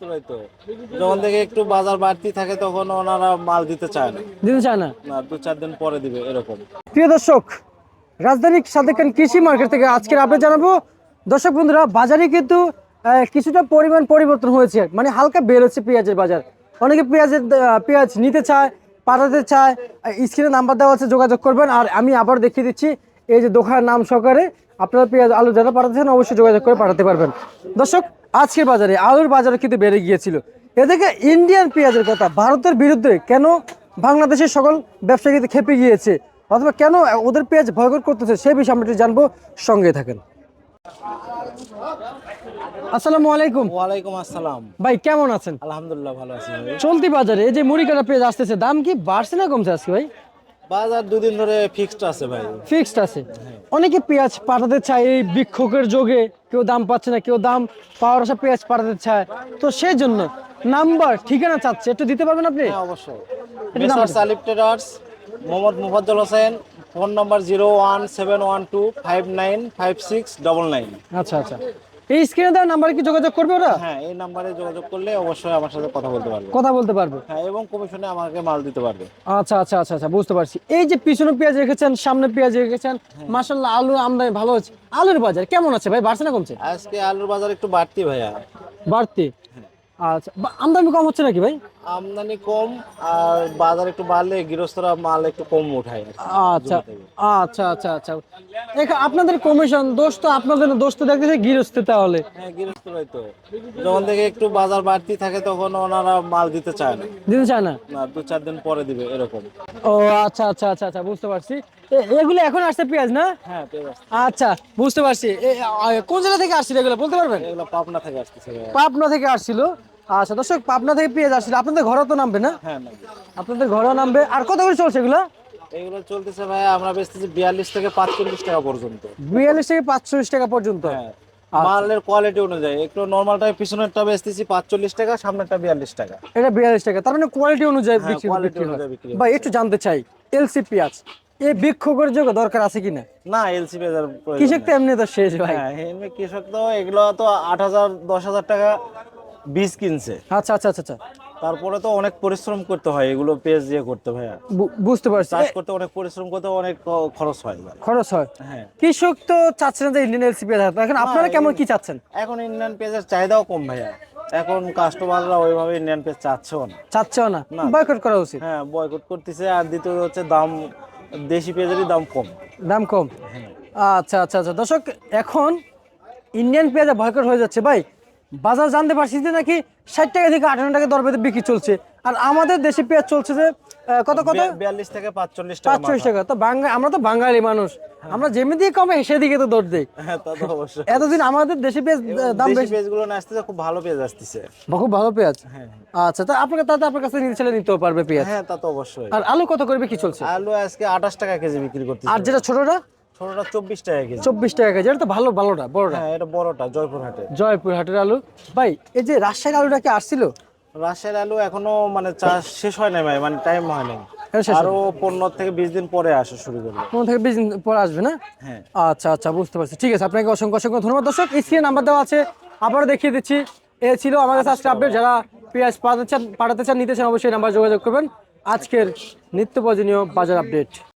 গৃহস্থরাই তো। যখন থেকে একটু বাজার বাড়তি থাকে তখন ওনারা মাল দিতে চায় না। দিতে চায় না? না দু চার দিন পরে দিবে এরকম। প্রিয় দর্শক রাজধানীর সাদেকান কৃষি মার্কেট থেকে আজকের আপডেট জানাব। দর্শক বন্ধুরা বাজারে কিন্তু কিছুটা পরিমাণ পরিবর্তন হয়েছে। মানে হালকা বেড়েছে পেঁয়াজের বাজার। অনেকে পেঁয়াজের পেঁয়াজ নিতে চায় পাঠাতে চায় স্ক্রিনে নাম্বার দেওয়া আছে যোগাযোগ করবেন। আর আমি আবার দেখিয়ে দিচ্ছি এই যে দোকানের নাম সহকারে আপনারা পেঁয়াজ আলু যারা পাঠাতে চান অবশ্যই যোগাযোগ করে পাঠাতে পারবেন। দর্শক আজকের বাজারে আলুর বাজারে কিন্তু বেড়ে গিয়েছিল। এদিকে ইন্ডিয়ান পেঁয়াজের কথা ভারতের বিরুদ্ধে কেন বাংলাদেশের সকল ব্যবসায়ী কিন্তু খেপে গিয়েছে? অথবা কেন ওদের পেঁয়াজ ভয়কট করতেছে সে বিষয়ে আমরা একটু জানব। সঙ্গে থাকেন। আসসালামু আলাইকুম। ওয়ালাইকুম আসসালাম। ভাই কেমন আছেন? আলহামদুলিল্লাহ ভালো আছি চলতি বাজারে এই যে মুড়ি কাটা পেঁয়াজ আসতেছে দাম কি বাড়ছে না কমছে আজকে ভাই? বাজার দুদিন ধরে ফিক্সড আছে ভাই। ফিক্সড আছে। অনেকে পেঁয়াজ পাঠাতে চায় এই বিক্ষোভের যোগে। কেউ দাম পাচ্ছে না কেউ দাম পাওয়ার আশা পেঁয়াজ পাঠাতে চায়। তো সেই জন্য নাম্বার ঠিকানা চাচ্ছে। একটু দিতে পারবেন আপনি? হ্যাঁ অবশ্যই। Salip traders Mohammad Mufazzal Hossain phone number zero one seven one two five nine five six double nine আচ্ছা আচ্ছা। এই স্ক্রিনে দেওয়া নাম্বারে কি যোগাযোগ করবে ওরা? হ্যাঁ এই নাম্বারে যোগাযোগ করলে অবশ্যই আমার সাথে কথা বলতে পারবে। কথা বলতে পারবে। হ্যাঁ এবং কমিশনে আমাকে মাল দিতে পারবে। আচ্ছা আচ্ছা আচ্ছা আচ্ছা বুঝতে পারছি। এই যে পিছনে পেঁয়াজ রেখেছেন সামনে পেঁয়াজ রেখেছেন মাসাল্লাহ আলু আমদানি ভালো হচ্ছে। আলুর বাজার কেমন আছে ভাই? বাড়ছে না কমছে? আজকে আলুর বাজার একটু বাড়তি ভাইয়া। বাড়তি? আচ্ছা আমদানি কম হচ্ছে নাকি ভাই? আমদানি কম আর বাজার একটু বাড়লে গৃহস্থরা মাল একটু কম উঠায় আচ্ছা আচ্ছা আচ্ছা আচ্ছা। এখা- আপনাদের কমিশন দোষ তো আপনাদের দোষ তো দেখতেছে গৃহস্থ তাহলে। হ্যাঁ গৃহস্থরাই তো। যখন থেকে একটু বাজার বাড়তি থাকে তখন ওনারা মাল দিতে চায় না। দিতে চায় না? না দু চার দিন পরে দিবে এরকম। ও আচ্ছা আচ্ছা আচ্ছা আচ্ছা বুঝতে পারছি। এগুলো এখন আসছে পেঁয়াজ না? হ্যাঁ আচ্ছা বুঝতে পারছি। কোন জেলা থেকে আসছিল এগুলো বলতে পারবেন? এগুলো পাবনা থেকে ভাইয়া। পাবনা থেকে আসছিল। আচ্ছা দর্শক পাবনা থেকে পেঁয়াজ আসছিল আপনাদের ঘরেও তো নামবে না? হ্যাঁ আপনাদের ঘরেও নামবে। আর কত করে চলছে এগুলো? এগুলো চলতেছে ভাই আমরা বেচতেছি বিয়াল্লিশ থেকে পাঁচচল্লিশ টাকা পর্যন্ত। বিয়াল্লিশ থেকে পাঁচচল্লিশ টাকা পর্যন্ত? হ্যাঁ মালের কোয়ালিটি অনুযায়ী। একটু নর্মালটা পিছনেরটা বেচতেছি পাঁচচল্লিশ টাকা সামনেরটা বিয়াল্লিশ টাকা। এটা বিয়াল্লিশ টাকা। তার মানে কোয়ালিটি অনুযায়ী হ্যাঁ, বিক্রি অনুযায়ী বিক্রি ভাই একটু জানতে চাই এলসি পেঁয়াজ এই বিক্ষোভের যোগ দরকার আছে কিনা? না এলসি প্রয়োজন কৃষক তো এমনি তো শেষ ভাই। হ্যাঁ এমনি কৃষক তো এগুলো তো আট হাজার দশ হাজার টাকা বীজ কিনছে। আচ্ছা আচ্ছা আচ্ছা আচ্ছা। তারপরে তো অনেক পরিশ্রম করতে হয় এগুলো পেজ দিয়ে করতে ভাইয়া বুঝতে পারছি। চাষ করতে অনেক পরিশ্রম করতে অনেক খরচ হয়। খরচ হয়। হ্যাঁ। কৃষক তো চাচ্ছে না যে ইন্ডিয়ান এলসি হাতে। এখন আপনারা কেমন কি চাচ্ছেন? এখন ইন্ডিয়ান পেঁয়াজের চাহিদাও কম ভাইয়া। এখন কাস্টমাররা ওইভাবে ইন্ডিয়ান পেজ চাচ্ছেও না। চাচ্ছেও না। বয়কট করা উচিত। হ্যাঁ বয়কট করতেছে আর দ্বিতীয় হচ্ছে দাম দেশি পেঁয়াজেরই দাম কম। দাম কম। আচ্ছা আচ্ছা আচ্ছা। দর্শক এখন ইন্ডিয়ান পেঁয়াজ ভয়কর হয়ে যাচ্ছে। ভাই বাজার জানতে পারছি যে নাকি ষাট টাকা থেকে আঠান্ন টাকা দর বিক্রি চলছে। আর আমাদের দেশি পেঁয়াজ চলছে যে কত কত? বিয়াল্লিশ থেকে পাঁচচল্লিশ পাঁচচল্লিশ টাকা। তো বাঙালি আমরা তো বাঙালি মানুষ। আমরা যেমনি কমে সেদিকে তো দৌড় দিই। হ্যাঁ এতদিন আমাদের দেশি পেঁয়াজ দাম বেশি পেঁয়াজগুলো না আসতেছে খুব ভালো পেঁয়াজ আসতেছে। খুব ভালো পেঁয়াজ? হ্যাঁ। আচ্ছা তা আপনাকে তাতে আপনার কাছে নিতে চাইলে নিতেও পারবে পেঁয়াজ। হ্যাঁ তা তো অবশ্যই। আর আলু কত করে বিক্রি চলছে? আলু আজকে আঠাশ টাকা কেজি বিক্রি করতেছে। আর যেটা ছোটটা? ছোটটা চব্বিশ টাকা কেজি। চব্বিশ টাকা কেজি এটা তো ভালো ভালোটা বড়টা। হ্যাঁ এটা বড়টা জয়পুর হাটে জয়পুর হাটের আলু। ভাই এই যে রাজশাহীর আলুটা কি আসছিল? রাজশাহীর আলু এখনও মানে চাষ শেষ হয় নাই ভাই মানে টাইম হয় নাই। আরও পনেরো থেকে বিশ দিন পরে আসে শুরু করবে। কোন থেকে বিশ দিন পরে আসবে না? হ্যাঁ। আচ্ছা আচ্ছা বুঝতে পারছি। ঠিক আছে আপনাকে অসংখ্য অসংখ্য ধন্যবাদ। দর্শক স্ক্রিনে নাম্বার দেওয়া আছে আবারও দেখিয়ে দিচ্ছি। এ ছিল আমাদের আজকে আপডেট যারা পেঁয়াজ পাঠাতে চান পাঠাতে চান নিতে চান অবশ্যই নাম্বার যোগাযোগ করবেন। আজকের নিত্য প্রয়োজনীয় বাজার আপডেট